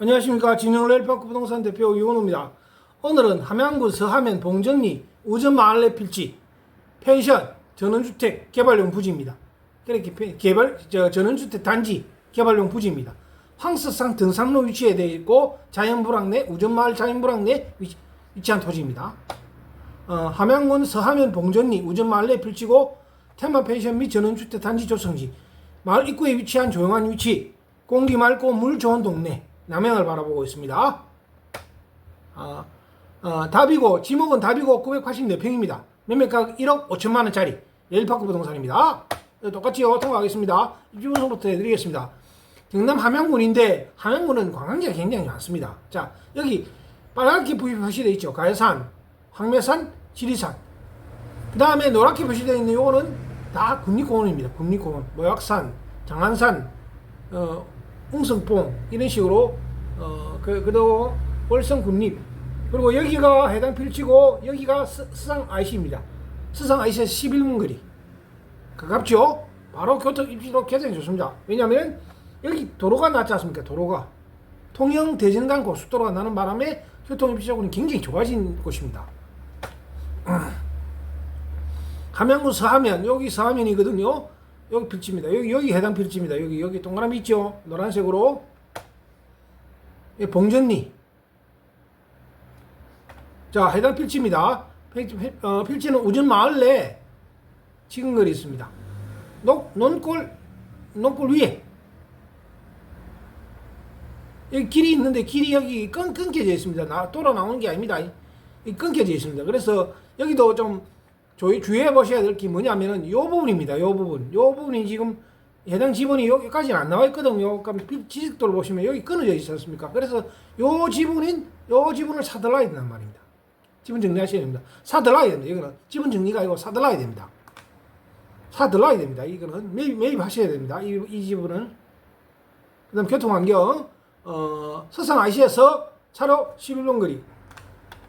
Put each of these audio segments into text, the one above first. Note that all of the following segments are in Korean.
안녕하십니까 진영레일파크 부동산 대표 유건호입니다. 오늘은 함양군 서하면 봉정리 우전마을 내 필지 펜션 전원주택 개발용 부지입니다. 그렇게 페- 개발 저 전원주택 단지 개발용 부지입니다. 황석산 등산로 위치에 되어 있고 자연불황 내 우전마을 자연불황 내 위치, 위치 한 토지입니다. 어, 함양군 서하면 봉전리 우전마을 내 필지고 테마 펜션 및 전원주택 단지 조성지 마을 입구에 위치한 조용한 위치 공기 맑고 물 좋은 동네 남양을 바라보고 있습니다. 아, 어, 답이고 지목은 답이고 984평입니다. 매매가격 1억 5천만 원짜리 레일파크 부동산입니다. 네, 똑같이요 통과하겠습니다. 입주번호부터 해드리겠습니다. 경남 함양군인데 함양군은 관광지가 굉장히 많습니다. 자 여기 빨갛게 표시되어 있죠. 가야산, 황매산, 지리산. 그 다음에 노랗게 표시되어 있는 요거는 다 국립공원입니다. 국립공원, 모약산, 장안산, 어, 웅성봉 이런 식으로 어, 그, 그리고 월성 국립 그리고 여기가 해당 필지고 여기가 스, 스상 IC입니다. 스상 IC에서 11분 거리 가깝죠? 바로 교통 입지로 굉장히 좋습니다. 왜냐하면 여기 도로가 났지 않습니까? 도로가 통영 대전간 고속도로가 나는 바람에 교통 입지적으로는 굉장히 좋아진 곳입니다. 함양군 서하면 여기 서하면이거든요. 여기 필지입니다. 여기 여기 해당 필지입니다. 여기 여기 동그라미 있죠. 노란색으로 예, 봉전리. 자 해당 필지입니다. 필지, 필- 어, 필지는 우전 마을 내 지근거리 있습니다. 논, 논골 논골 위에 여기 길이 있는데 길이 여기 끊, 끊겨져 있습니다. 나, 돌아 나오는 게 아닙니다. 이 끊겨져 있습니다. 그래서 여기도 좀 조이, 주의해 보셔야 될 게 뭐냐면은 요 부분입니다. 요 부분. 요 부분이 지금 해당 지분이 여기까지는 안 나와 있거든요. 비- 지식도를 보시면 여기 끊어져 있지 않습니까? 그래서 요 지분인 요 지분을 사들라야 된단 말입니다. 지분 정리하셔야 됩니다. 사들라야 됩니다. 이거는 지분 정리가 아니고 사들라야 됩니다. 사들라야 됩니다. 이거는 매입, 매입하셔야 됩니다. 이, 이 지분은. 그 다음 교통환경, 어, 서산 IC에서 차로 11분 거리.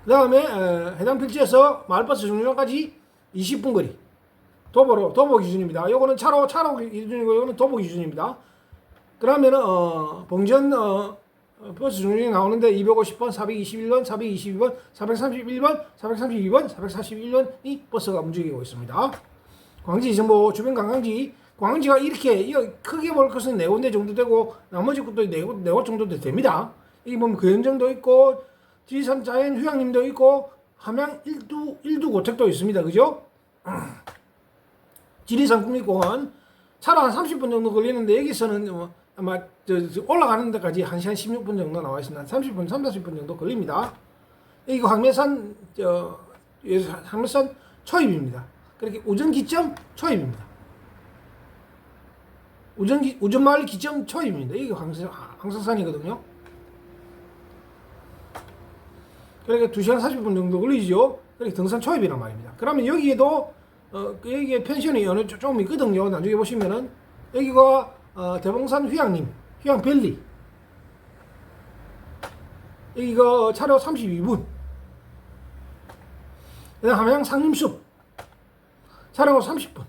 그 다음에 해당 필지에서 마을버스 정류장까지 20분 거리. 도보로, 도보 기준입니다. 요거는 차로, 차로 기준이고, 요거는 도보 기준입니다. 그러면은, 어, 봉전, 어, 어, 버스 정류장이 나오는데 250번, 421번, 422번, 431번, 432번, 441번이 버스가 움직이고 있습니다. 광지 정보 주변 관광지 관광지가 이렇게 크게 볼 것은 네 군데 정도 되고 나머지 것도 네, 곳- 네곳 정도 됩니다. 여기 보면 근정도 있고 지리산 자연 휴양림도 있고 함양 일두 일두 고택도 있습니다. 그죠? 지리산 국립공원 차로 한 30분 정도 걸리는데 여기서는 뭐 아마 저, 저 올라가는 데까지 1시간 16분 정도 나와 있습니다. 30분, 3, 40분 정도 걸립니다. 여기가 황매산 저 예, 황매산 초입입니다. 그렇게 우전 기점 초입입니다. 우전 기, 우전 마을 기점 초입입니다. 이게 황석 황석산이거든요. 그러니까 2시간 40분 정도 걸리죠. 그렇게 등산 초입이란 말입니다. 그러면 여기에도 어, 그 여기에 펜션이 어느 쪽- 조금 있거든요. 나중에 보시면은 여기가 어, 대봉산 휴양림, 휴양밸리. 여기가 차로 32분. 그다음 함양 상림숲 차량으로 30분.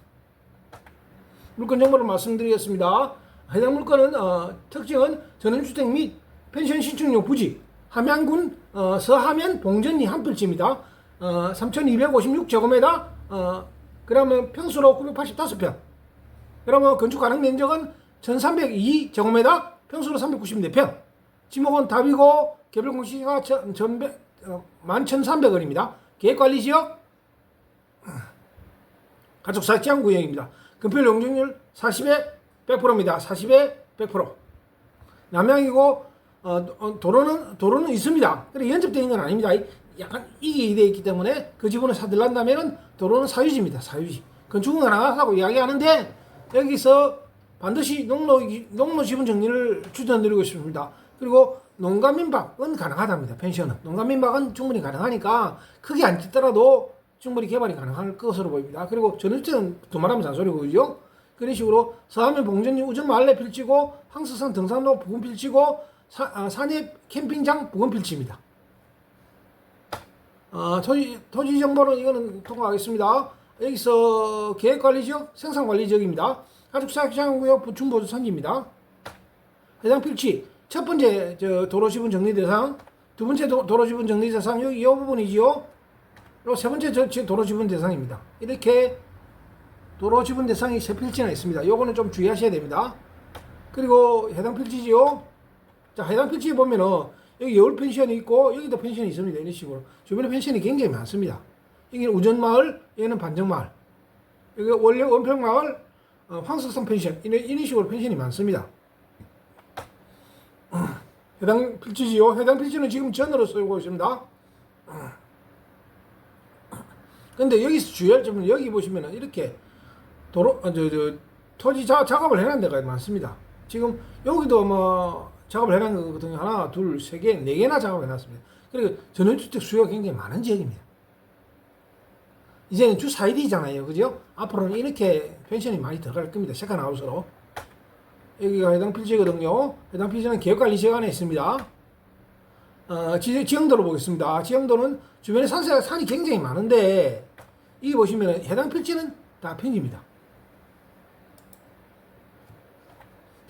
물건 정보를 말씀드리겠습니다. 해당 물건은 어, 특징은 전원주택 및 펜션 신축용 부지 함양군 어, 서하면 봉전리 한 필지입니다. 어, 3,256제곱미터 어, 그러면 평수로 985평. 그러면 건축 가능 면적은 1,302제곱미터 평수로 394평. 지목은 답이고 개별 공시가 1,100, 어, 11,300원입니다. 계획관리지역 가족 사치한 구역입니다. 금필 용적률 40에 100%입니다. 40에 100%. 남양이고 어, 어, 도로는 도로는 있습니다. 그래 연접되는 건 아닙니다. 이- 약간 이게 되어 있기 때문에 그 지분을 사들란다면은 도로는 사유지입니다. 사유지. 건축은 가능하다고 이야기하는데 여기서 반드시 농로 농로 지분 정리를 추천드리고 싶습니다. 그리고 농가 민박은 가능하답니다. 펜션은 농가 민박은 충분히 가능하니까 크게 안 짓더라도 충분히 개발이 가능할 것으로 보입니다. 그리고 전원주택은 두말하면 잔소리고 그죠? 그런 식으로 서하면 봉전리 우정 마을내 필지고 황석산 등산로 부근 필지고 사, 아, 산입 캠핑장 부근 필지입니다. 어, 토지, 토지 정보는 이거는 통과하겠습니다. 여기서 계획관리지역, 생산관리지역입니다. 가축사육장구역 부충보조산지입니다. 해당 필지 첫 번째 저 도로 지분 정리 대상, 두 번째 도, 도로 지분 정리 대상 여기 이 부분이지요. 그리고 세 번째 저, 저 도로 지분 대상입니다. 이렇게 도로 지분 대상이 세 필지나 있습니다. 요거는 좀 주의하셔야 됩니다. 그리고 해당 필지지요. 자, 해당 필지에 보면은 여기 여울 펜션이 있고 여기도 펜션이 있습니다. 이런 식으로 주변에 펜션이 굉장히 많습니다. 여기는 우전마을, 여기는 반정마을, 여기 원래 원평마을, 어, 황석산 펜션 이런, 이런 식으로 펜션이 많습니다. 해당 필지지요. 해당 필지는 지금 전으로 쓰고 있습니다. 근데 여기서 주의할 점은 여기 보시면은 이렇게 도로 어, 저, 저 토지 자, 작업을 해놓은 데가 많습니다. 지금 여기도 뭐 작업을 해놓은 거거든요. 하나, 둘, 세 개, 네 개나 작업을 해놨습니다. 그리고 전원주택 수요가 굉장히 많은 지역입니다. 이제는 주 4일이잖아요. 그죠? 앞으로는 이렇게 펜션이 많이 들어갈 겁니다. 세컨하우스로. 여기가 해당 필지거든요. 해당 필지는 기업관리지역 안에 있습니다. 어, 지, 지형도로 보겠습니다. 지형도는 주변에 산세가 산이 굉장히 많은데 여기 보시면 해당 필지는 다 평지입니다.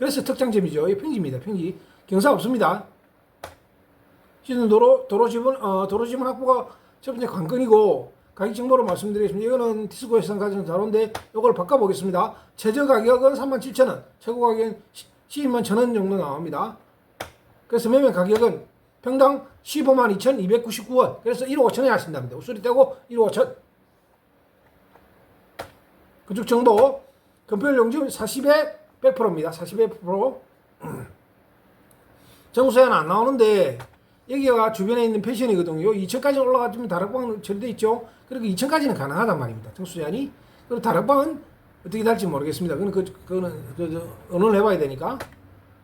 그래서 특장점이죠. 이 평지입니다. 평지. 경사 없습니다. 시즌 도로 도로 지분 어, 도로 지분 확보가 첫 번째 관건이고 가격 정보로 말씀드리겠습니다. 이거는 티스코에서 가진 자료인데 이걸 바꿔보겠습니다. 최저 가격은 37,000원, 최고 가격은 12만 1,000원 정도 나옵니다. 그래서 매매 가격은 평당 15만 2,299원. 그래서 1억 5천에 하신답니다. 우수리 떼고 1억 5천. 그쪽 정보 금표율 용지 40에 100%입니다. 40에 100%. 정수에는 안 나오는데 여기가 주변에 있는 펜션이거든요. 2층까지 올라가면 다락방 처리돼 있죠. 그리고 2층까지는 가능하단 말입니다. 정수 제한이. 그리고 다락방은 어떻게 될지 모르겠습니다. 그거는 그, 그거는 그, 저, 언어를 해봐야 되니까.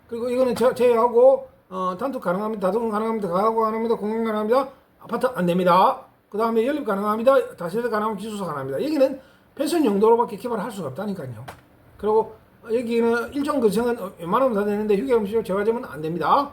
그리고 이거는 제, 제외하고 어, 단독 가능합니다. 다동 가능합니다. 가구 가능합니다. 공연 가능합니다. 아파트 안 됩니다. 그 다음에 연립 가능합니다. 다세대 가능하면 기숙사 가능합니다. 여기는 펜션 용도로밖에 개발할 수가 없다니까요. 그리고 여기는 일종 거정은 웬만하면 다 되는데 휴게 음식 재활점은 안 됩니다.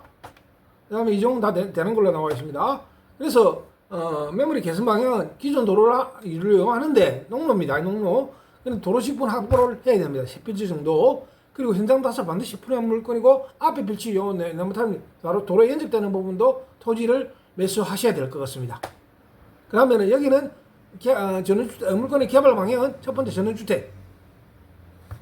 그 다음에 이 정도 다 되, 는 걸로 나와 있습니다. 그래서 어, 메모리 개선 방향은 기존 도로를 이용하는데 농로입니다. 농로. 근데 도로 10분 확보를 해야 됩니다. 10필지 정도. 그리고 현장 타서 반드시 풀어야 물건이고 앞에 필지 요 네모타임 바로 도로에 연접되는 부분도 토지를 매수하셔야 될 것 같습니다. 그러면은 여기는 개, 어, 전원주택, 어, 물건의 개발 방향은 첫 번째 전원주택,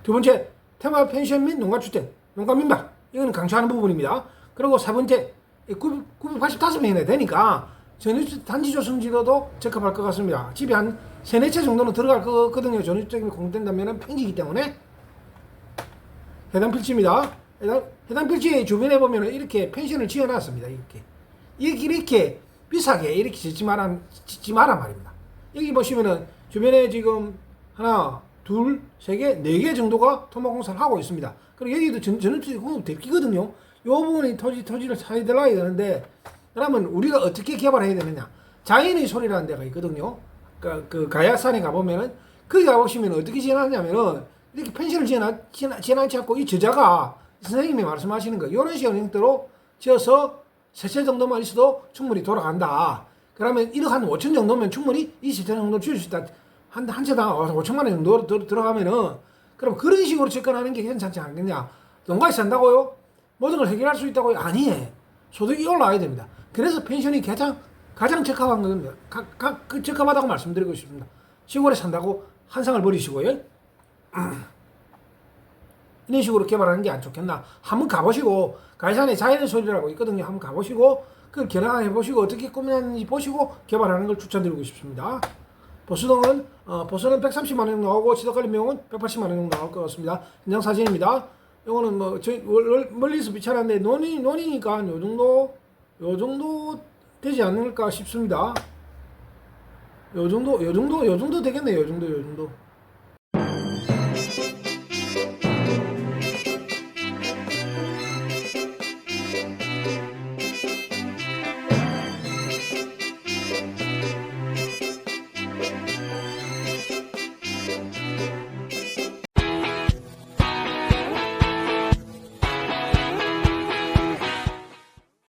두 번째 테마 펜션 및 농가 주택, 농가 민박 이거는 강조하는 부분입니다. 그리고 세 번째 985명이나 되니까 전유주택 단지 조성지도도 적합할 것 같습니다. 집이 한 세네 채 정도는 들어갈 거거든요. 전유주택이 공된다면 평지이기 때문에 해당 필지입니다. 해당, 해당 필지 주변에 보면 이렇게 펜션을 지어놨습니다. 이렇게. 이렇게, 이렇게 비싸게 이렇게 짓지 마라, 짓지 마라 말입니다. 여기 보시면은 주변에 지금 하나, 둘, 세 개, 네 개 정도가 토목공사를 하고 있습니다. 그리고 여기도 전, 전원주택 공급 대기거든요. 요 부분이 토지, 토지를 사이 들어야 되는데, 그러면 우리가 어떻게 개발해야 되느냐. 자연의 소리라는 데가 있거든요. 그, 그 가야산에 가보면은, 거기 가보시면 어떻게 지어놨냐면은, 이렇게 펜션을 지어놨, 지어놨지 않고 이 저자가 선생님이 말씀하시는 거, 이런 식의 형태로 지어서 세채 정도만 있어도 충분히 돌아간다. 그러면 1억 한 5천 정도면 충분히 이 세채 정도 줄수 있다. 한, 한 채당 5천만 원 정도 들, 들어가면은, 그럼 그런 식으로 접근하는 게 괜찮지 않겠냐. 농가에 산다고요? 모든 걸 해결할 수 있다고요? 아니에요. 소득이 올라와야 됩니다. 그래서 펜션이 가장, 가장 적합한 겁니다. 가, 가, 그 적합하다고 말씀드리고 싶습니다. 시골에 산다고 한상을 버리시고요. 이런 식으로 개발하는 게 안 좋겠나. 한번 가보시고, 가이산에 자연의 소리라고 있거든요. 한번 가보시고, 그걸 견학해 보시고, 어떻게 꾸몄는지 보시고, 개발하는 걸 추천드리고 싶습니다. 보수동은, 어, 보수는 130만원 정도 나오고, 지도관리 비용은 180만원 정도 나올 것 같습니다. 현장 사진입니다. 이거는 뭐, 저희, 멀리서 비춰놨는데, 논이, 논이니까 요 정도, 요 정도 되지 않을까 싶습니다. 요 정도, 요 정도, 요 정도 되겠네요. 요 정도, 요 정도.